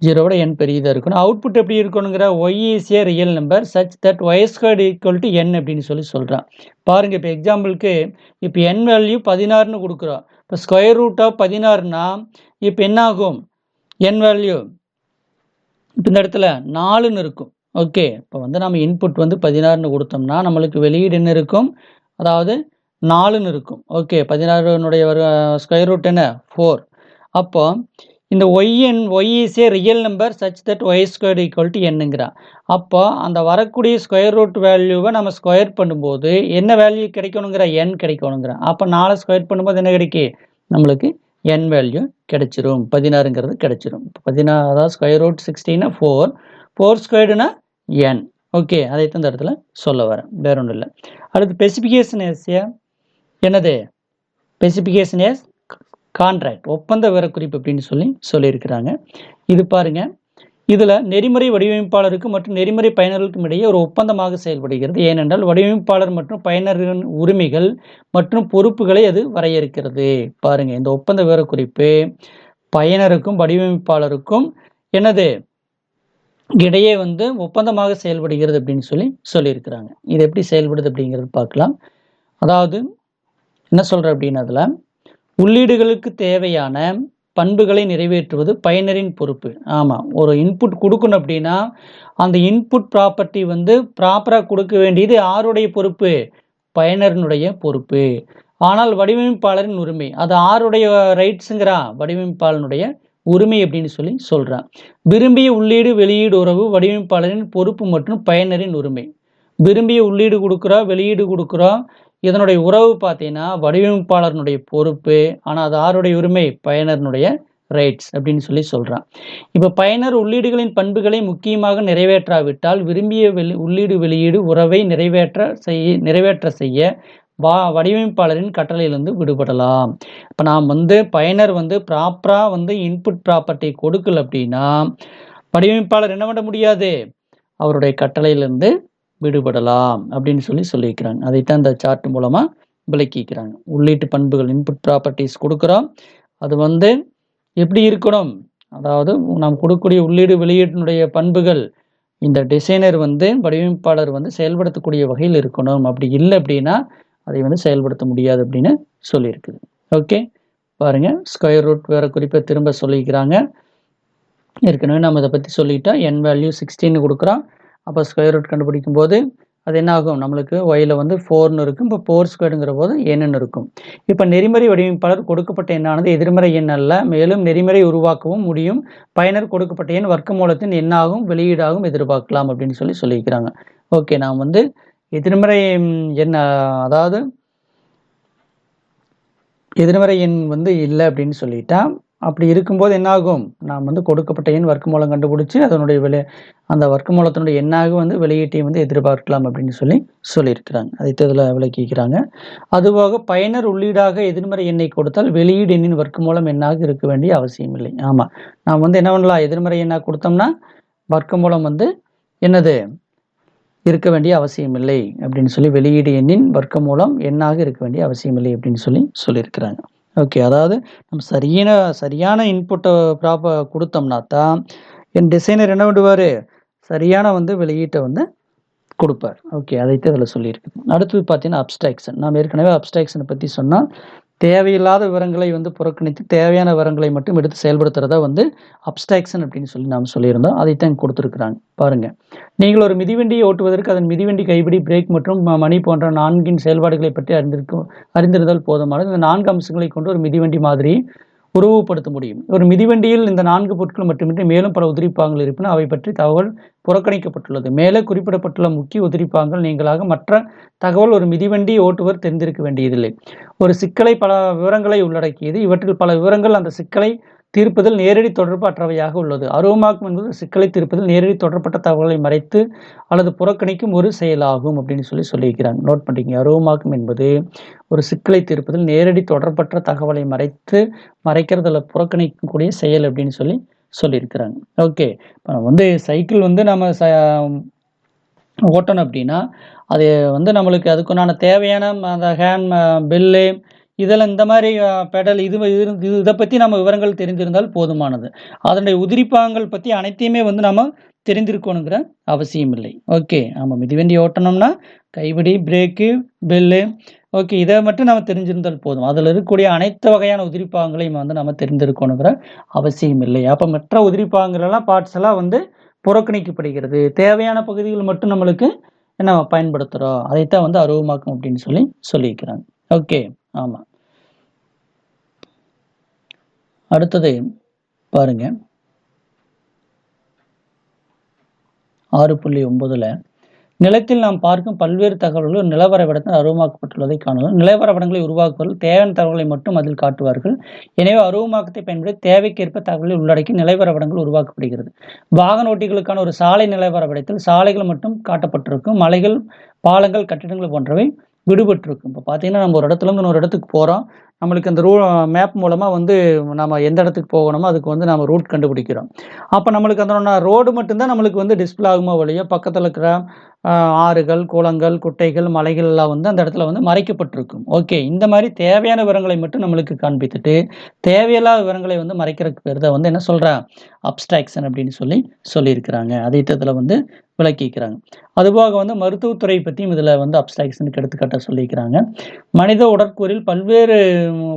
ஜீரோவோட என் பெரியதாக இருக்கணும். அவுட்புட் எப்படி இருக்கணுங்கிற Y is a real number such that Y squared equal to N அப்படின்னு சொல்லி சொல்கிறான் பாருங்கள் இப்போ எக்ஸாம்பிளுக்கு இப்போ என் வேல்யூ பதினாறுன்னு கொடுக்குறோம். இப்போ ஸ்கொயர் ரூட் ஆஃப் பதினாறுனா இப்போ என்ன ஆகும் என் வேல்யூ இப்போ இந்த இடத்துல நாலுன்னு இருக்கும். ஓகே இப்போ வந்து நம்ம இன்புட் வந்து பதினாறுன்னு கொடுத்தோம்னா நம்மளுக்கு வெளியீடு என்ன இருக்கும்? அதாவது நாலுன்னு இருக்கும். ஓகே பதினாறுனுடைய ஸ்கொயர் ரூட் என்ன? ஃபோர் அப்போ இந்த Y N Y is a real number such that Y square equal to என்னங்கிறான் அப்போ அந்த வரக்கூடிய ஸ்கொயர் ரூட் வேல்யூவை நம்ம ஸ்கொயர் பண்ணும்போது என்ன வேல்யூ கிடைக்கணுங்கிற என் கிடைக்கணுங்கிறான் அப்போ நாலு ஸ்கொயர் பண்ணும்போது என்ன கிடைக்கும் நம்மளுக்கு என் வேல்யூ கிடைச்சிரும். பதினாறுங்கிறது கிடைச்சிரும். பதினாறு அதாவது ஸ்கொயர் ரூட் சிக்ஸ்டீனா ஃபோர் ஃபோர் ஸ்கொயர்டுனா என் ஓகே அதை இந்த இடத்துல சொல்ல வரேன். வேற ஒன்றும் இல்லை. அடுத்து ஸ்பெசிஃபிகேஷன் ஏசியா என்னது? ஸ்பெசிஃபிகேஷன் எஸ் கான்ட்ராக்ட் ஒப்பந்த விவரக்குறிப்பு அப்படின்னு சொல்லி சொல்லியிருக்கிறாங்க. இது பாருங்கள் இதில் நெறிமுறை வடிவமைப்பாளருக்கு மற்றும் நெறிமுறை பயனர்களுக்கும் இடையே ஒரு ஒப்பந்தமாக செயல்படுகிறது. ஏனென்றால் வடிவமைப்பாளர் மற்றும் பயனர்களின் உரிமைகள் மற்றும் பொறுப்புகளை அது வரையறுக்கிறது. பாருங்கள் இந்த ஒப்பந்த விவரக்குறிப்பு பயனருக்கும் வடிவமைப்பாளருக்கும் என்னது இடையே வந்து ஒப்பந்தமாக செயல்படுகிறது அப்படின்னு சொல்லி சொல்லியிருக்கிறாங்க. இது எப்படி செயல்படுது அப்படிங்கிறது பார்க்கலாம். அதாவது என்ன சொல்கிற அப்படின்னு அதில் உள்ளீடுகளுக்கு தேவையான பண்புகளை நிறைவேற்றுவது பயனரின் பொறுப்பு. ஆமாம் ஒரு இன்புட் கொடுக்கணும் அப்படின்னா அந்த இன்புட் ப்ராப்பர்ட்டி வந்து ப்ராப்பராக கொடுக்க வேண்டியது யாருடைய பொறுப்பு? பயனரினுடைய பொறுப்பு. ஆனால் வடிவமைப்பாளரின் உரிமை. அது ஆருடைய ரைட்ஸுங்கிறா வடிவமைப்பாளனுடைய உரிமை அப்படின்னு சொல்லி சொல்கிறான் விரும்பிய உள்ளீடு வெளியீடு உறவு வடிவமைப்பாளரின் பொறுப்பு மற்றும் பயனரின் உரிமை. விரும்பிய உள்ளீடு கொடுக்குறா வெளியீடு கொடுக்குறோம் இதனுடைய உறவு பார்த்தீங்கன்னா வடிவமைப்பாளர்னுடைய பொறுப்பு ஆனால் அது ஆருடைய உரிமை? பயனர்னுடைய ரைட்ஸ் அப்படின்னு சொல்லி சொல்கிறான் இப்போ பயனர் உள்ளீடுகளின் பண்புகளை முக்கியமாக நிறைவேற்றாவிட்டால் விரும்பிய வெளி உள்ளீடு வெளியீடு உறவை நிறைவேற்ற செய்ய நிறைவேற்ற செய்ய வா வடிவமைப்பாளரின் கட்டளையிலிருந்து விடுபடலாம். இப்போ நாம் வந்து பயனர் வந்து ப்ராப்பராக வந்து இன்புட் ப்ராப்பர்ட்டி கொடுக்கல அப்படின்னா வடிவமைப்பாளர் என்ன பண்ண முடியாது? அவருடைய கட்டளையிலிருந்து விடுபடலாம் அப்படின்னு சொல்லி சொல்லியிருக்கிறாங்க. அதைத்தான் இந்த சார்ட் மூலமாக விளக்கிக்கிறாங்க. உள்ளீட்டு பண்புகள் இன்புட் ப்ராப்பர்ட்டிஸ் கொடுக்குறோம். அது வந்து எப்படி இருக்கணும்? அதாவது நாம் கொடுக்கக்கூடிய உள்ளீடு வெளியீட்டினுடைய பண்புகள் இந்த டிசைனர் வந்து வடிவமைப்பாளர் வந்து செயல்படுத்தக்கூடிய வகையில் இருக்கணும். அப்படி இல்லை அப்படின்னா அதை வந்து செயல்படுத்த முடியாது அப்படின்னு சொல்லியிருக்குது. ஓகே பாருங்கள் ஸ்கொயர் ரூட் வேற குறிப்பை திரும்ப சொல்லிக்கிறாங்க ஏற்கனவே நம்ம இதை பற்றி சொல்லிட்டா என் வேல்யூ சிக்ஸ்டீன் கொடுக்குறோம். அப்போ ஸ்கொயர் ரூட் கண்டுபிடிக்கும் போது அது என்ன ஆகும் நம்மளுக்கு ஒயில் வந்து ஃபோர்னு இருக்கும். இப்போ ஃபோர் ஸ்கொயருங்கிற போது என்னன்னு இருக்கும். இப்போ நெறிமுறை வடிவமைப்பாளர் கொடுக்கப்பட்ட எண்ணானது எதிர்மறை எண் அல்ல. மேலும் நெறிமுறை உருவாக்கவும் முடியும். பயனர் கொடுக்கப்பட்ட எண் வர்க்க மூலத்தின் எண்ணாகவும் வெளியீடாகவும் எதிர்பார்க்கலாம் அப்படின்னு சொல்லி சொல்லியிருக்கிறாங்க. ஓகே நான் வந்து எதிர்மறை எண் அதாவது எதிர்மறை எண் வந்து இல்லை அப்படின்னு சொல்லிட்டா அப்படி இருக்கும்போது என்னாகும்? நாம் வந்து கொடுக்கப்பட்ட எண் வர்க்கமூலம் கண்டுபிடிச்சி அதனுடைய விலை அந்த வர்க்கமூலத்தினுடைய எண்ணாக வந்து வெளியீட்டையும் வந்து எதிர்பார்க்கலாம் அப்படின்னு சொல்லி சொல்லியிருக்கிறாங்க. அதை இதில் விளக்கிக்கிறாங்க. அதுபோக பயனர் உள்ளீடாக எதிர்மறை எண்ணை கொடுத்தால் வெளியீடு எண்ணின் வர்க்கமூலம் எண்ணாக இருக்க வேண்டிய அவசியம் இல்லை ஆமாம் நாம் வந்து என்ன பண்ணலாம்? எதிர்மறை எண்ணாக கொடுத்தோம்னா வர்க்கமூலம் வந்து என்னது? இருக்க வேண்டிய அவசியம் இல்லை அப்படின்னு சொல்லி வெளியீடு எண்ணின் வர்க்கமூலம் எண்ணாக இருக்க வேண்டிய அவசியம் இல்லை அப்படின்னு சொல்லி சொல்லியிருக்கிறாங்க. ஓகே அதாவது நம்ம சரியான சரியான இன்புட்டை ப்ராப்பர் கொடுத்தோம்னா தான் என் டிசைனர் என்ன விடுவார் சரியான வந்து வெளியீட்டை வந்து கொடுப்பார். ஓகே அதைத்தான் இதில் சொல்லியிருக்கு அடுத்தது பார்த்தீங்கன்னா அப்ஸ்ட்ராக்ஷன் நாம் ஏற்கனவே அப்ஸ்ட்ராக்ஷனை பற்றி சொன்னால் தேவையில்லாத விவரங்களை வந்து புறக்கணித்து தேவையான விவரங்களை மட்டும் எடுத்து செயல்படுத்துறதா வந்து அப்டாக்ஷன் அப்படின்னு சொல்லி நாம் சொல்லியிருந்தோம். அதைத்தான் கொடுத்துருக்குறாங்க. பாருங்க. நீங்கள் ஒரு மிதிவண்டியை ஓட்டுவதற்கு அதன் மிதிவண்டி கைப்பிடி பிரேக் மற்றும் ம- மணி போன்ற நான்கின் செயல்பாடுகளை பற்றி அறிந்திருக்கும் அறிந்திருந்தால் போதுமானது. இந்த நான்கு அம்சங்களை கொண்டு ஒரு மிதிவண்டி மாதிரி உருவப்படுத்த முடியும். ஒரு மிதிவண்டியில் இந்த நான்கு பொருட்கள் மட்டுமின்றி மேலும் பல உதிரிப்பாகங்கள் இருப்பினும் அவை பற்றி தகவல் புறக்கணிக்கப்பட்டுள்ளது. மேலே குறிப்பிடப்பட்டுள்ள முக்கிய உதிரிப்பாகங்கள் நீங்களாக மற்ற தகவல் ஒரு மிதிவண்டி ஓட்டுவர் தெரிந்திருக்க வேண்டியதில்லை. ஒரு சிக்கலை பல விவரங்களை உள்ளடக்கியது. இவற்றில் பல விவரங்கள் அந்த சிக்கலை தீர்ப்பதில் நேரடி தொடர்பு அற்றவையாக உள்ளது. அருவமாக்கம் என்பது சிக்கலை தீர்ப்பதில் நேரடி தொடர்பட்ட தகவல்களை மறைத்து அல்லது புறக்கணிக்கும் ஒரு செயலாகும் அப்படின்னு சொல்லி சொல்லியிருக்கிறாங்க. நோட் பண்ணிக்கங்க அருவமாக்கம் என்பது ஒரு சிக்கலை தீர்ப்பதில் நேரடி தொடர்பற்ற தகவலை மறைத்து மறைக்கிறது புறக்கணிக்கக்கூடிய செயல் அப்படின்னு சொல்லி சொல்லியிருக்கிறாங்க. ஓகே இப்போ வந்து சைக்கிள் வந்து நம்ம ச ஓட்டணும் அப்படின்னா அது வந்து நம்மளுக்கு அதுக்குண்டான தேவையான அந்த ஹேண்ட் பில்லு இதில் இந்த மாதிரி பெடல் இது இது இதை பற்றி நம்ம விவரங்கள் தெரிந்திருந்தால் போதுமானது. அதனுடைய உதிரிப்பாகங்கள் பற்றி அனைத்தையுமே வந்து நம்ம தெரிந்திருக்கணுங்கிற அவசியம் இல்லை. ஓகே ஆமாம் மிதிவண்டி ஓட்டணும்னா கைவிடி பிரேக்கு பெல்லு. ஓகே இதை மட்டும் நம்ம தெரிஞ்சிருந்தால் போதும். அதில் இருக்கக்கூடிய அனைத்து வகையான உதிரிப்பாகங்களையும் வந்து நம்ம தெரிந்திருக்கணுங்கிற அவசியம் இல்லை. அப்போ மற்ற உதிரிப்பாகங்களெல்லாம் பார்ட்ஸ் எல்லாம் வந்து புறக்கணிக்கப்படுகிறது. தேவையான பகுதிகள் மட்டும் நம்மளுக்கு என்ன பயன்படுத்துகிறோம்? அதைத்தான் வந்து அருவமாக்கும் அப்படின்னு சொல்லி சொல்லியிருக்கிறாங்க. ஓகே. ஆமாம் அடுத்தது பாருங்க. ஆறு புள்ளி ஒன்பதுல நிலத்தில் நாம் பார்க்கும் பல்வேறு தகவல்கள் நிலவரைபடத்தில் அருவமாக்கப்பட்டுள்ளதை காணலாம். நிலவரைபடங்களை உருவாக்குவதில் தேவையான தகவல்களை மட்டும் அதில் காட்டுவார்கள். எனவே அருவமாக்கத்தை பயன்படுத்தி தேவைக்கேற்ப தகவலை உள்ளடக்கி நிலவரைபடங்கள் உருவாக்கப்படுகிறது. வாகன ஓட்டிகளுக்கான ஒரு சாலை நிலவரைபடத்தில் சாலைகள் மட்டும் காட்டப்பட்டிருக்கும். மலைகள் பாலங்கள் கட்டிடங்கள் போன்றவை விடுபட்டிருக்கும் இப்போ பார்த்தீங்கன்னா நம்ம ஒரு இடத்துல இருந்து இன்னொரு இடத்துக்கு போகிறோம் நம்மளுக்கு அந்த ரூ மேப் மூலமாக வந்து நம்ம எந்த இடத்துக்கு போகணுமோ அதுக்கு வந்து நம்ம ரூட் கண்டுபிடிக்கிறோம். அப்போ நம்மளுக்கு அந்த ரோடு மட்டும்தான் நம்மளுக்கு வந்து டிஸ்பிளே ஆகுமோ வழியோ பக்கத்தில் இருக்கிற ஆறுகள் குளங்கள் குட்டைகள் மலைகள் எல்லாம் வந்து அந்த இடத்துல வந்து மறைக்கப்பட்டிருக்கும். ஓகே இந்த மாதிரி தேவையான விவரங்களை மட்டும் நம்மளுக்கு காண்பித்துட்டு தேவையில்லாத விவரங்களை வந்து மறைக்கிறதுக்கு பேர் தான் வந்து என்ன சொல்கிறேன் அப்ஸ்ட்ராக்ஷன் அப்படின்னு சொல்லி சொல்லியிருக்கிறாங்க. அதே இதில் வந்து விளக்கிக்கிறாங்க. அதுபோக வந்து மருத்துவத்துறை பற்றியும் இதில் வந்து அப்ஸ்ட்ராக்ஷனுக்கு எடுத்துக்காட்டாக சொல்லியிருக்கிறாங்க மனித உடற்கூறில் பல்வேறு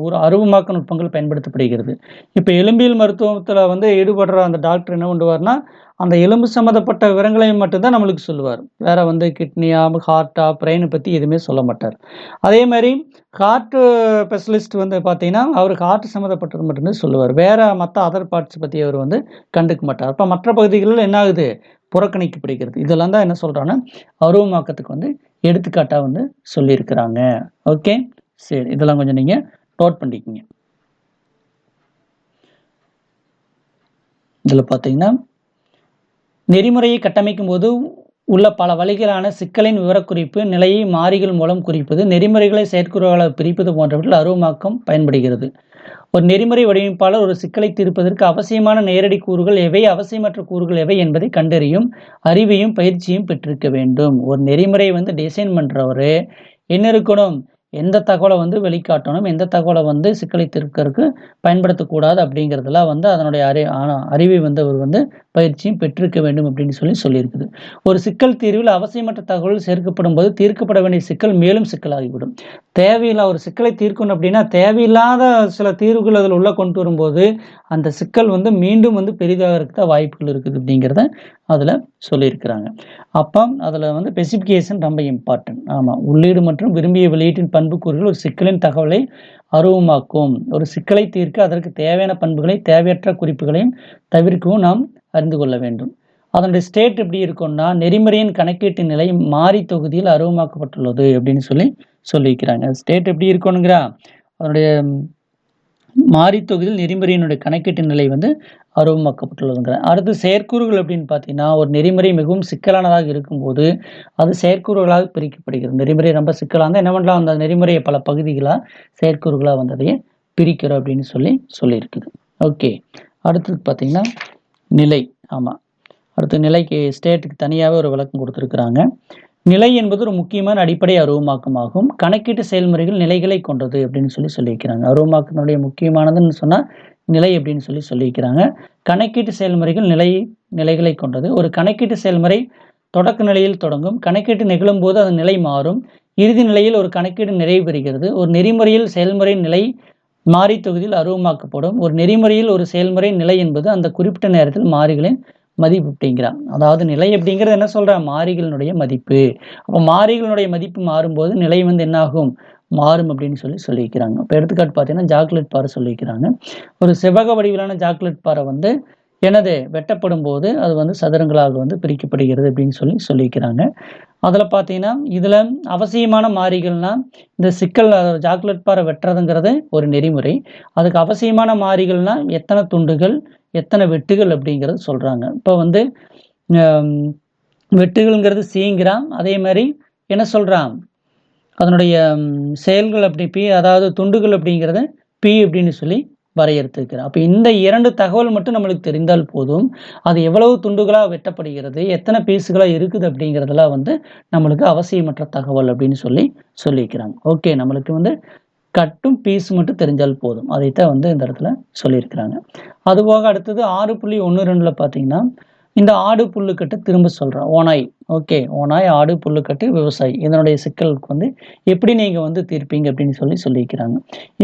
ஒரு அருவமாக்க நுட்பங்கள் பயன்படுத்தப்படுகிறது. இப்போ எலும்பியல் மருத்துவத்தில் வந்து ஈடுபடுற அந்த டாக்டர் என்ன பண்ணுவார்னா அந்த எலும்பு சம்மந்தப்பட்ட விவரங்களையும் மட்டும்தான் நம்மளுக்கு சொல்லுவார். வேற வந்து கிட்னியா ஹார்ட்டா பிரெயினை பற்றி எதுவுமே சொல்ல மாட்டார். அதே மாதிரி ஹார்ட்டு ஸ்பெஷலிஸ்ட் வந்து பார்த்தீங்கன்னா அவர் ஹார்ட் சம்மந்தப்பட்டது மட்டும்தான் சொல்லுவார். வேற மற்ற அதர் பார்ட்ஸ் பற்றி அவர் வந்து கண்டுக்க மாட்டார். அப்போ மற்ற பகுதிகளில் என்ன ஆகுது? புறக்கணிக்கப்படுகிறது. இதெல்லாம் தான் என்ன சொல்கிறாங்கன்னா அருவமாக்கத்துக்கு வந்து எடுத்துக்காட்டாக வந்து சொல்லியிருக்கிறாங்க. ஓகே? சரி இதெல்லாம் கொஞ்சம் நீங்கள் நோட் பண்ணிக்கிங்க. இதில் பார்த்தீங்கன்னா நெறிமுறையை கட்டமைக்கும் போது உள்ள பல வழிகளான சிக்கலின் விவரக்குறிப்பு நிலையை மாறிகள் மூலம் குறிப்பது நெறிமுறைகளை செயற்குறிகளாக பிரிப்பது போன்றவற்றில் அருவமாக்கம் பயன்படுகிறது. ஒரு நெறிமுறை வடிவமைப்பாளர் ஒரு சிக்கலை தீர்ப்பதற்கு அவசியமான நேரடி கூறுகள் எவை அவசியமற்ற கூறுகள் எவை என்பதை கண்டறியும் அறிவையும் பயிற்சியும் பெற்றிருக்க வேண்டும். ஒரு நெறிமுறை வந்து டிசைன் பண்ணுறவர் என்ன இருக்கணும்? எந்த தகவலை வந்து வெளிக்காட்டணும் எந்த தகவலை வந்து சிக்கலை தீர்க்கறதுக்கு பயன்படுத்தக்கூடாது அப்படிங்கிறதுலாம் வந்து அதனுடைய அறி ஆனா- அறிவை வந்து அவர் வந்து பயிற்சியும் பெற்றிருக்க வேண்டும் அப்படின்னு சொல்லி சொல்லியிருக்குது. ஒரு சிக்கல் தீர்வில் அவசியமற்ற தகவல் சேர்க்கப்படும் போது தீர்க்கப்பட வேண்டிய சிக்கல் மேலும் சிக்கலாகிவிடும். தேவையில்லா ஒரு சிக்கலை தீர்க்கணும் அப்படின்னா தேவையில்லாத சில தீர்வுகள் அதில் உள்ள கொண்டு வரும்போது அந்த சிக்கல் வந்து மீண்டும் வந்து பெரிதாக இருக்க வாய்ப்புகள் இருக்குது அப்படிங்கிறத அதில் சொல்லியிருக்கிறாங்க. அப்போ அதில் வந்து ஸ்பெசிஃபிகேஷன் ரொம்ப இம்பார்ட்டன்ட் ஆமாம் உள்ளீடு மற்றும் விரும்பிய வெளியீட்டின் பண்புக்கூறுகள் ஒரு சிக்கலின் தகவலை அருவமாக்கும். ஒரு சிக்கலை தீர்க்க அதற்கு தேவையான பண்புகளை தேவையற்ற குறிப்புகளையும் தவிர்க்கவும் நாம் அறிந்து கொள்ள வேண்டும். அதனுடைய ஸ்டேட் எப்படி இருக்கும்னா நெறிமுறையின் கணக்கீட்டு நிலை மாறி தொகுதியில் அருவமாக்கப்பட்டுள்ளது அப்படின்னு சொல்லி சொல்லியிருக்கிறாங்க. ஸ்டேட் எப்படி இருக்கணுங்கிறா அதனுடைய மாறி தொகுதியில் நெறிமுறையினுடைய கணக்கீட்டு நிலை வந்து அருவமாக்கப்பட்டுள்ளதுங்கிறேன் அடுத்து செயற்கூறுகள் அப்படின்னு பார்த்தீங்கன்னா ஒரு நெறிமுறை மிகவும் சிக்கலானதாக இருக்கும்போது அது செயற்கூறுகளாக பிரிக்கப்படுகிறது. நெறிமுறை ரொம்ப சிக்கலாக இருந்தால் என்ன பண்ணலாம்? அந்த நெறிமுறையை பல பகுதிகளாக செயற்கூறுகளாக வந்ததையே பிரிக்கிறோம் அப்படின்னு சொல்லி சொல்லியிருக்குது. ஓகே. அடுத்தது பார்த்தீங்கன்னா நிலை. ஆமாம் அடுத்து நிலைக்கு ஸ்டேட்டுக்கு தனியாகவே ஒரு விளக்கம் கொடுத்துருக்குறாங்க. நிலை என்பது ஒரு முக்கியமான அடிப்படை அருவமாக்கமாகும். கணக்கீட்டு செயல்முறைகள் நிலைகளை கொண்டது அப்படின்னு சொல்லி சொல்லியிருக்கிறாங்க. அருவமாக்கத்தினுடைய முக்கியமானதுன்னு சொன்னால் நிலை அப்படின்னு சொல்லி சொல்லியிருக்கிறாங்க. கணக்கீட்டு செயல்முறைகள் நிலை நிலைகளை கொண்டது. ஒரு கணக்கீட்டு செயல்முறை தொடக்க நிலையில் தொடங்கும். கணக்கீட்டு நிகழும்போது அது நிலை மாறும். இறுதி நிலையில் ஒரு கணக்கீடு நிறைவு பெறுகிறது ஒரு நெறிமுறையில் செயல்முறை நிலை மாறி தொகுதியில் அருவமாக்கப்படும். ஒரு நெறிமுறையில் ஒரு செயல்முறை நிலை என்பது அந்த குறிப்பிட்ட நேரத்தில் மாறிகளின் மதிப்பு அப்படிங்கிறான். அதாவது நிலை அப்படிங்கிறது என்ன சொல்ற? மாறிகளினுடைய மதிப்பு. அப்போ மாறிகளினுடைய மதிப்பு மாறும்போது நிலை வந்து என்னாகும்? மாறும் அப்படின்னு சொல்லி சொல்லியிருக்கிறாங்க. இப்போ எடுத்துக்காட்டு பார்த்தீங்கன்னா சாக்லேட் பாறை சொல்லியிருக்கிறாங்க. ஒரு செவ்வக வடிவிலான சாக்லேட் பாறை வந்து எனது வெட்டப்படும் போது அது வந்து சதுரங்களாக வந்து பிரிக்கப்படுகிறது அப்படின்னு சொல்லி சொல்லியிருக்கிறாங்க. அதில் பார்த்தீங்கன்னா இதில் அவசியமான மாறிகள்னா இந்த சிக்கல் சாக்லேட் பாறை வெட்டுறதுங்கிறது ஒரு நெறிமுறை. அதுக்கு அவசியமான மாறிகள்னால் எத்தனை துண்டுகள் எத்தனை வெட்டுகள் அப்படிங்கிறது சொல்கிறாங்க இப்போ வந்து வெட்டுகள்ங்கிறது சீங்கிறான் அதே மாதிரி என்ன சொல்கிறான் அதனுடைய செயல்கள் அப்படி பி அதாவது துண்டுகள் அப்படிங்கிறத பி அப்படின்னு சொல்லி வரையறுத்திருக்கிறார். அப்போ இந்த இரண்டு தகவல் மட்டும் நம்மளுக்கு தெரிந்தால் போதும். அது எவ்வளவு துண்டுகளாக வெட்டப்படுகிறது எத்தனை பீஸுகளாக இருக்குது அப்படிங்கிறதெல்லாம் வந்து நம்மளுக்கு அவசியமற்ற தகவல் அப்படின்னு சொல்லி சொல்லியிருக்கிறாங்க. ஓகே நம்மளுக்கு வந்து கட்டும் பீஸ் மட்டும் தெரிஞ்சால் போதும். அதைத்தான் வந்து இந்த இடத்துல சொல்லியிருக்கிறாங்க. அதுபோக அடுத்தது ஆறு புள்ளி ஒன்று ரெண்டில் பார்த்தீங்கன்னா இந்த ஆடு புல்லுக்கட்டு திரும்ப சொல்கிறேன் ஓனாய் ஓகே ஓனாய் ஆடு புல்லுக்கட்டு விவசாயி. இதனுடைய சிக்கலுக்கு வந்து எப்படி நீங்கள் வந்து தீர்ப்பீங்க அப்படின்னு சொல்லி சொல்லியிருக்கிறாங்க.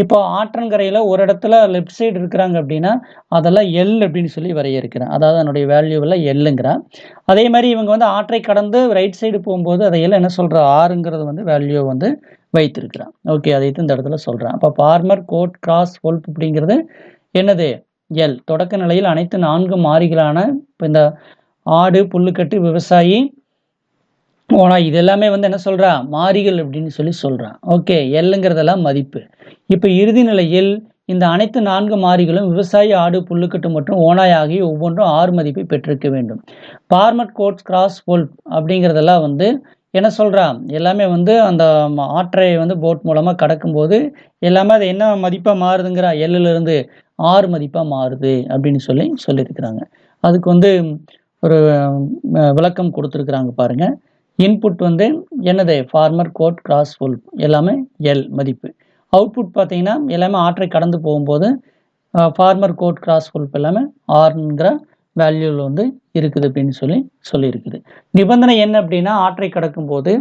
இப்போ ஆற்றங்கரையில் ஒரு இடத்துல லெஃப்ட் சைடு இருக்கிறாங்க அப்படின்னா அதெல்லாம் எல் அப்படின்னு சொல்லி வரையறுக்கிறேன் அதாவது அதனுடைய வேல்யூவெல்லாம் எல்லுங்கிறான் அதே மாதிரி இவங்க வந்து ஆற்றை கடந்து ரைட் சைடு போகும்போது அதையெல்லாம் என்ன சொல்கிற ஆறுங்கிறது வந்து வேல்யூ வந்து வைத்திருக்கிறான் ஓகே அதை இந்த இடத்துல சொல்கிறேன் அப்போ ஃபார்மர் கோட் கிராஸ் ஹோல்ப் அப்படிங்கிறது என்னது? எல். தொடக்க நிலையில் அனைத்து நான்கு மாறிகளான இப்போ இந்த ஆடு புல்லுக்கட்டு விவசாயி ஓனா இது எல்லாமே வந்து என்ன சொல்கிறா மாறிகள் அப்படின்னு சொல்லி சொல்கிறான் ஓகே எல்லுங்கிறதெல்லாம் மதிப்பு. இப்போ இறுதி நிலையில் இந்த அனைத்து நான்கு மாறிகளும் விவசாயி ஆடு புல்லுக்கட்டு மற்றும் ஓனாய் ஆகிய ஒவ்வொன்றும் ஆறு மதிப்பை பெற்றிருக்க வேண்டும். பார்மட் கோட்ஸ் கிராஸ் போல் அப்படிங்கிறதெல்லாம் வந்து என்ன சொல்கிறான் எல்லாமே வந்து அந்த ஆற்றை வந்து போட் மூலமாக கடக்கும்போது எல்லாமே அது என்ன மதிப்பாக மாறுதுங்கிறா? எல்லிலிருந்து ஆறு மதிப்பாக மாறுது அப்படின்னு சொல்லி சொல்லியிருக்கிறாங்க. அதுக்கு வந்து ஒரு விளக்கம் கொடுத்துருக்குறாங்க பாருங்கள் இன்புட் வந்து என்னது? ஃபார்மர் கோட் கிராஸ் ஃபுல் எல்லாமே எல் மதிப்பு. அவுட்புட் பார்த்தீங்கன்னா எல்லாமே ஆற்றை கடந்து போகும்போது ஃபார்மர் கோட் கிராஸ் ஃபுல்ப் எல்லாமே ஆறுங்கிற வேல்யூவில் வந்து இருக்குது அப்படின்னு சொல்லி சொல்லியிருக்குது. நிபந்தனை என்ன அப்படின்னா ஆற்றை கடக்கும் போது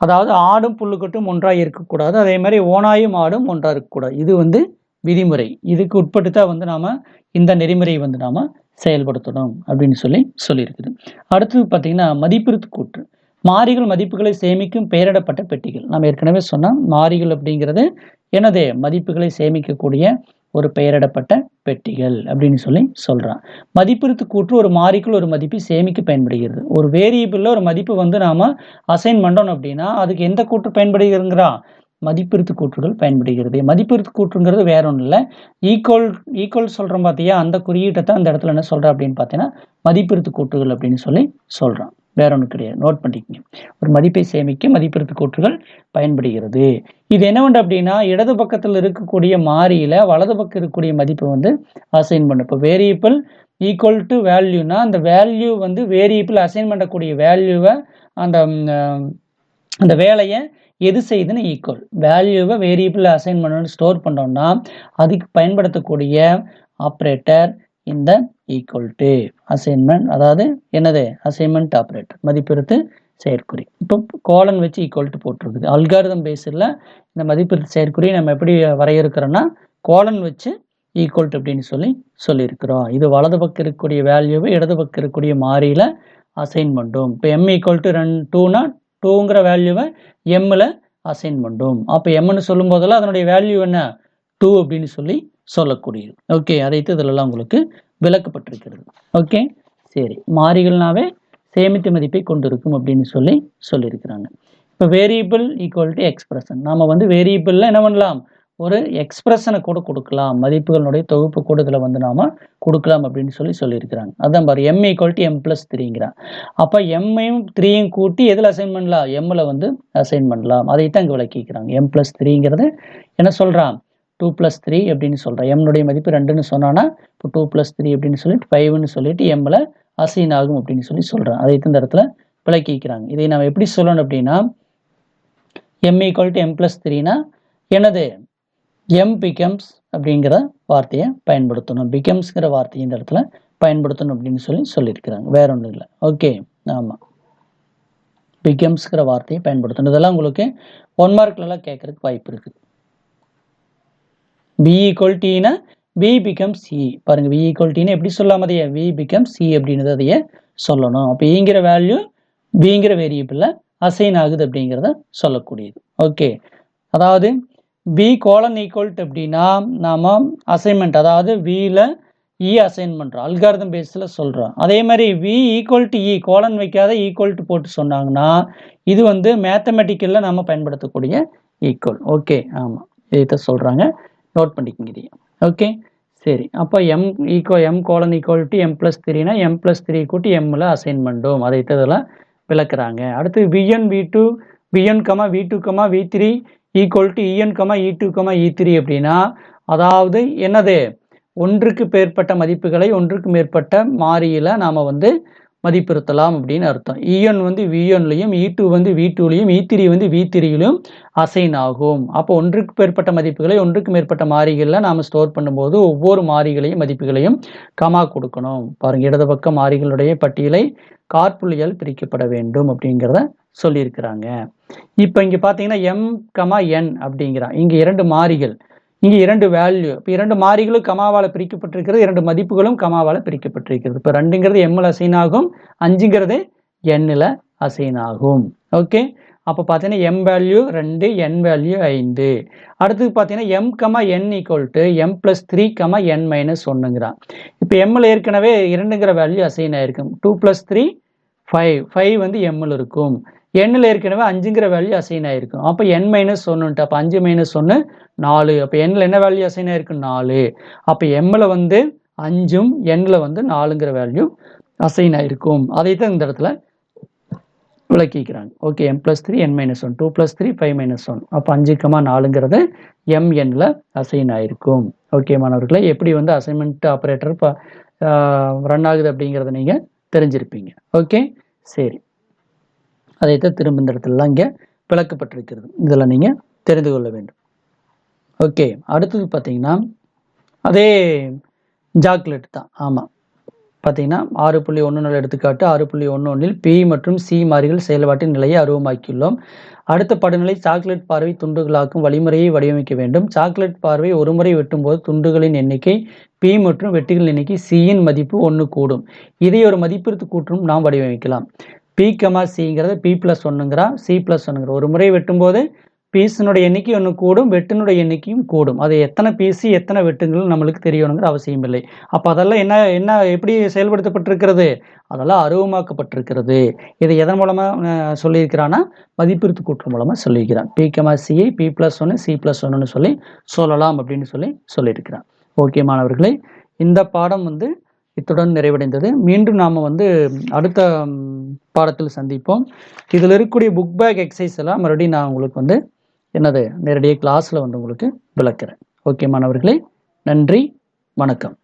அதாவது ஆடும் புல்லுக்கட்டும் ஒன்றாக இருக்கக்கூடாது. அதே மாதிரி ஓனாயும் ஆடும் ஒன்றாக இருக்கக்கூடாது. இது வந்து விதிமுறை. இதுக்கு உட்பட்டு தான் வந்து நாம் இந்த நெறிமுறையை வந்து நாம் செயல்படுத்தணும் அப்படின்னு சொல்லி சொல்லியிருக்குது. அடுத்தது பார்த்திங்கன்னா மதிப்பிறுத்து கூற்று. மாறிகள் மதிப்புகளை சேமிக்கும் பெயரிடப்பட்ட பெட்டிகள். நம்ம ஏற்கனவே சொன்னால் மாறிகள் அப்படிங்கிறது எனது மதிப்புகளை சேமிக்கக்கூடிய ஒரு பெயரிடப்பட்ட பெட்டிகள் அப்படின்னு சொல்லி சொல்கிறான் மதிப்பிறுத்து கூற்று ஒரு மாறிக்குள் ஒரு மதிப்பை சேமிக்க பயன்படுகிறது. ஒரு வேரியபிளில் ஒரு மதிப்பு வந்து நாம் அசைன் பண்ணணும் அப்படின்னா அதுக்கு எந்த கூற்று பயன்படுகிறதுங்கிறா? மதிப்பிறுத்து கூற்றுகள் பயன்படுகிறது. மதிப்பிறுத்து கூற்றுங்கிறது வேற ஒன்றும் இல்லை ஈக்குவல் ஈக்குவல் சொல்கிறோம் பார்த்தியா அந்த குறியீட்டை தான் அந்த இடத்துல என்ன சொல்கிறேன் அப்படின்னு பார்த்தீங்கன்னா மதிப்பிறுத்து கூற்றுகள் அப்படின்னு சொல்லி சொல்கிறான் வேற ஒன்றும் கிடையாது. நோட் பண்ணிக்கங்க. ஒரு மதிப்பை சேமிக்க மதிப்பிறுத்து கூற்றுகள் பயன்படுகிறது. இது என்னவென்று அப்படின்னா இடது பக்கத்தில் இருக்கக்கூடிய மாறியில் வலது பக்கம் இருக்கக்கூடிய மதிப்பை வந்து அசைன் பண்ணும். இப்போ வேரியபிள் ஈக்குவல் டு வேல்யூனா அந்த வேல்யூ வந்து வேரியபிள் அசைன் பண்ணக்கூடிய வேல்யூவை அந்த அந்த வேலையை எது செய்யுதுன்னு ஈக்குவல் வேல்யூவை வேரியபிள் அசைன் பண்ணணும் ஸ்டோர் பண்ணோம்னா அதுக்கு பயன்படுத்தக்கூடிய ஆப்ரேட்டர் இந்த ஈக்குவல் டு அசைன்மெண்ட் அதாவது என்னது? அசைன்மெண்ட் ஆப்ரேட்டர் மதிப்பிறுத்து செயற்குறி. இப்போ கோலன் வச்சு ஈக்குவல் டு போட்டிருக்குது. அல்காரிதம் பேஸில் இந்த மதிப்பெடுத்து செயற்குறி நம்ம எப்படி வரையறுக்கிறோன்னா கோலன் வச்சு ஈக்குவல் டு அப்படின்னு சொல்லி சொல்லியிருக்கிறோம். இது வலது பக்கம் இருக்கக்கூடிய வேல்யூவை இடது பக்கம் இருக்கக்கூடிய மாறியில் அசைன் பண்ணும் இப்போ எம் ஈக்குவல் டு ரெண்டு டூனா டூங்கிற வேல்யூவை எம்மில் அசைன் பண்ணும் அப்போ எம்னு சொல்லும் போதெல்லாம் அதனுடைய வேல்யூ என்ன? டூ அப்படின்னு சொல்லி சொல்லக்கூடியது. ஓகே அதைத்து இதிலெல்லாம் உங்களுக்கு விளக்கப்பட்டிருக்கிறது. ஓகே சரி. மாறிகள்னாவே சேமித்த மதிப்பை கொண்டிருக்கும் அப்படின்னு சொல்லி சொல்லியிருக்கிறாங்க. இப்போ வேரியபிள் ஈக்குவல் டு எக்ஸ்பிரஷன் நாம் வந்து வேரியபிளில் என்ன பண்ணலாம்? ஒரு எக்ஸ்பிரஷனை கூட கொடுக்கலாம். மதிப்புகளுடைய தொகுப்பு கூட இதில் வந்து நாம் கொடுக்கலாம் அப்படின்னு சொல்லி சொல்லியிருக்கிறாங்க. அதான் பாரு M equal to M plus த்ரீங்கிறான் அப்போ எம்மையும் த்ரீயும் கூட்டி எதில் அசைன் பண்ணலாம்? எம்மில் வந்து அசைன் பண்ணலாம். அதை தான் இங்கே விளக்கிக்கிறாங்க எம் ப்ளஸ் த்ரீங்கிறது என்ன சொல்கிறான் டூ ப்ளஸ் த்ரீ அப்படின்னு சொல்கிறான் எம்னுடைய மதிப்பு ரெண்டுன்னு சொன்னான்னா இப்போ டூ ப்ளஸ் த்ரீ அப்படின்னு சொல்லிட்டு ஃபைவ்னு சொல்லிட்டு எம்மில் அசைன் ஆகும் அப்படின்னு சொல்லி சொல்கிறான் அதை இந்த இடத்துல விளக்கிக்கிறாங்க இதை நம்ம எப்படி சொல்லணும் அப்படின்னா M equal to M plus த்ரீனா எனது எம் பிகம்ஸ் அப்படிங்கிற வார்த்தையை பயன்படுத்தணும். பிகம்ஸ்ங்கிற வார்த்தையை இந்த இடத்துல பயன்படுத்தணும் அப்படின்னு சொல்லி சொல்லியிருக்கிறாங்க. வேற ஒன்றும் இல்லை. ஓகே ஆமாம் பிகம்ஸ்ங்கிற வார்த்தையை பயன்படுத்தணும். இதெல்லாம் உங்களுக்கு ஒன் மார்க்லலாம் கேட்கறதுக்கு வாய்ப்பு இருக்குது பி ஈக்குவல் டீனா வி பிகம் சி பாருங்க வி ஈக்குவல் டீனா எப்படி சொல்லாம அதையே? வி பிகம் சி e அப்படின்றது அதையே சொல்லணும். அப்போ ஈங்கிற e வேல்யூ பிங்கிற வேரியபிளில் அசைன் ஆகுது அப்படிங்கிறத சொல்லக்கூடியது. ஓகே அதாவது பி கோலன் ஈக்குவல்ட் அப்படின்னா நாம் அசைன்மெண்ட் அதாவது வியில் இ e அசைன் பண்ணுறோம் அல்காரதம் பேஸில் சொல்கிறோம் அதே மாதிரி V equal to E colon வைக்காத ஈக்குவல் டு போட்டு சொன்னாங்கன்னா இது வந்து மேத்தமெட்டிக்கலில் நம்ம பயன்படுத்தக்கூடிய ஈக்குவல் ஓகே ஆமாம் இதைத்தான் சொல்கிறாங்க நோட் பண்ணிக்கங்க. இதையும் ஓகே சரி. அப்போ M equal M colon equal to M plus த்ரீனா M plus three கூட்டி எம்மில் அசைன் பண்ணும் அதை இதெல்லாம் விளக்குறாங்க. அடுத்து V N V two V N comma V two comma V three equal to E N comma E two comma E three அப்படின்னா அதாவது என்னது? ஒன்றுக்கு மேற்பட்ட மதிப்புகளை ஒன்றுக்கு மேற்பட்ட மாறியில் நாம் வந்து மதிப்பிருத்தலாம் அப்படின்னு அர்த்தம். இஎன் வந்து விஎன்லையும் இ e டூ வந்து வி டூலையும் இ த்ரீ வந்து வி த்ரீலையும் அசைன் ஆகும். அப்போ ஒன்றுக்கு மேற்பட்ட மதிப்புகளை ஒன்றுக்கு மேற்பட்ட மாறிகளில் நாம் ஸ்டோர் பண்ணும்போது ஒவ்வொரு மாறிகளையும் மதிப்புகளையும் கமா கொடுக்கணும். பாருங்க இடது பக்க மாறிகளுடைய பட்டியலை கார்புள்ளியால் பிரிக்கப்பட வேண்டும் அப்படிங்கிறத சொல்லியிருக்கிறாங்க. இப்போ இங்கே பார்த்தீங்கன்னா எம் கமா என் அப்படிங்கிறான். இங்கே இரண்டு மாறிகள். இங்கே இரண்டு வேல்யூ இப்போ இரண்டு மாறிகளும் கமாவால் பிரிக்கப்பட்டிருக்கிறது இரண்டு மதிப்புகளும் கமாவால் பிரிக்கப்பட்டிருக்கிறது. இப்போ ரெண்டுங்கிறது எம்மில் அசைன் ஆகும் அஞ்சுங்கிறது எண்ணில் அசைன் ஆகும். ஓகே அப்போ பார்த்தீங்கன்னா எம் வேல்யூ ரெண்டு என் வேல்யூ ஐந்து. அடுத்தது பார்த்தீங்கன்னா M comma N equal to M plus three comma N minus ஒன்றுங்கிறான் இப்போ எம்மில் ஏற்கனவே இரண்டுங்கிற வேல்யூ அசைன் ஆயிருக்கும். Two plus three five five வந்து எம்மில் இருக்கும். எண்ணில் ஏற்கனவே அஞ்சுங்கிற வேல்யூ அசைன் ஆயிருக்கும் அப்போ என் மைனஸ் ஒன்றுன்ட்டு அப்போ அஞ்சு மைனஸ் ஒன்று நாலு. அப்போ எண்ணில் என்ன வேல்யூ அசைன் ஆயிருக்கு? நாலு. அப்போ எம்மில் வந்து அஞ்சும் எண்ணில் வந்து நாலுங்கிற வேல்யூ அசைன் ஆயிருக்கும். அதை தான் இந்த இடத்துல விளக்கிக்கிறாங்க. Okay M plus three N minus one two plus three five minus one அப்போ அஞ்சுக்கமா நாலுங்கிறது எம் எண்ணில் அசைன் ஆயிருக்கும். ஓகே மாணவர்களே எப்படி வந்து அசைன்மெண்ட் ஆப்ரேட்டர் இப்போ ரன் ஆகுது அப்படிங்கிறத நீங்கள் தெரிஞ்சிருப்பீங்க. ஓகே சரி. அதைத்தான் திரும்ப இந்த இடத்துலலாம் இங்கே விளக்கப்பட்டிருக்கிறது. இதெல்லாம் நீங்கள் தெரிந்து கொள்ள வேண்டும். ஓகே அடுத்தது பார்த்தீங்கன்னா அதே ஜாக்லெட் தான். ஆமாம் பார்த்தீங்கன்னா ஆறு புள்ளி ஒன்று நாலு எடுத்துக்காட்டு ஆறு புள்ளி ஒன்று ஒன்றில் பி மற்றும் சி மாறிகள் செயல்பாட்டின் நிலையை அருவமாக்கியுள்ளோம். அடுத்த படநிலை சாக்லேட் பார்வை துண்டுகளாக்கும் வழிமுறையை வடிவமைக்க வேண்டும். சாக்லேட் பார்வை ஒருமுறை வெட்டும்போது துண்டுகளின் எண்ணிக்கை பி மற்றும் வெட்டுகளின் எண்ணிக்கை சியின் மதிப்பு ஒன்று கூடும். இதை ஒரு மதிப்பிற்கு கூற்றும் நாம் வடிவமைக்கலாம். பி கமா சிங்கிறத பி ப்ளஸ் ஒன்றுங்கிறா சி ப்ளஸ் ஒன்றுங்கிற ஒரு முறை வெட்டும்போது பீஸினுடைய எண்ணிக்கை ஒன்று கூடும் வெட்டினுடைய எண்ணிக்கையும் கூடும். அது எத்தனை பீஸு எத்தனை வெட்டுங்களும் நம்மளுக்கு தெரியணுங்கிற அவசியம் இல்லை. அப்போ அதெல்லாம் என்ன என்ன எப்படி செயல்படுத்தப்பட்டிருக்கிறது? அதெல்லாம் அருவமாக்கப்பட்டிருக்கிறது. இதை எதன் மூலமாக சொல்லியிருக்கிறான்னா மதிப்பிருத்து கூற்று மூலமாக சொல்லியிருக்கிறான். B comma C I B plus ஒன்று சி ப்ளஸ் ஒன்றுன்னு சொல்லி சொல்லலாம் அப்படின்னு சொல்லி சொல்லியிருக்கிறான். ஓகே மாணவர்களே இந்த பாடம் வந்து இத்துடன் நிறைவடைந்தது. மீண்டும் நாம் வந்து அடுத்த பாடத்தில் சந்திப்போம். இதில் இருக்கக்கூடிய புக் பேக் எக்ஸசைஸ் எல்லாம் மறுபடியும் நான் உங்களுக்கு வந்து என்னது நேரடியாக கிளாஸில் வந்து உங்களுக்கு விளக்குறேன். ஓகே மாணவர்களே நன்றி வணக்கம்.